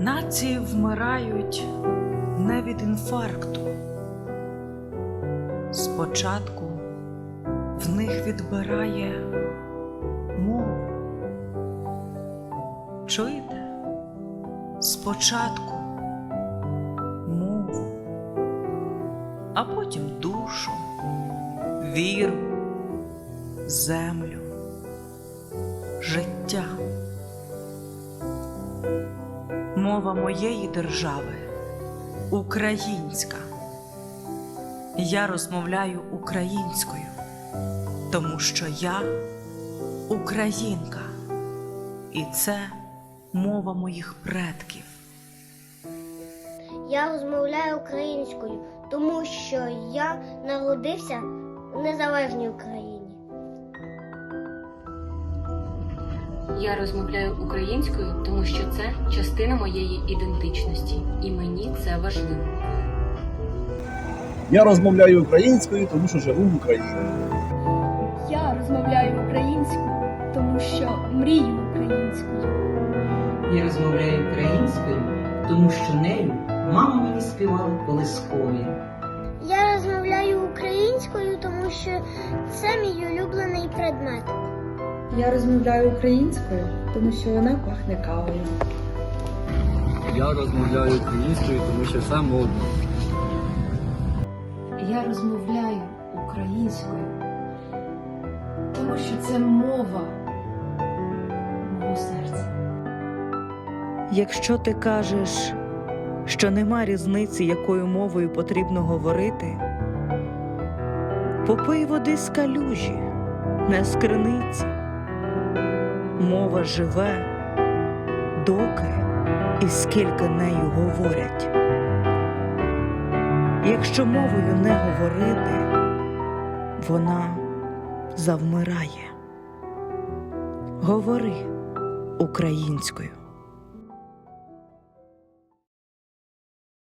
Нації вмирають не від інфаркту. Спочатку в них відбирає мову. Чуєте? Спочатку мову, а потім душу, віру, землю, життя. Мова моєї держави українська. Я розмовляю українською, тому що я українка, і це мова моїх предків. Я розмовляю українською, тому що я народився в незалежній Україні. Я розмовляю українською, тому що це частина моєї ідентичності, і мені це важливо. Я розмовляю українською, тому що живу в Україні. Я розмовляю українською, тому що мрію українською. Я розмовляю українською, тому що нею мама мені співала колискові. Я розмовляю українською, тому що це мій улюблений предмет. Я розмовляю українською, тому що вона пахне кавою. Я розмовляю українською, тому що це модно. Я розмовляю українською, тому що це мова мого серця. Якщо ти кажеш, що нема різниці, якою мовою потрібно говорити, попий води з калюжі, не з криниці. Мова живе, доки і скільки нею говорять. Якщо мовою не говорити, вона завмирає. Говори українською.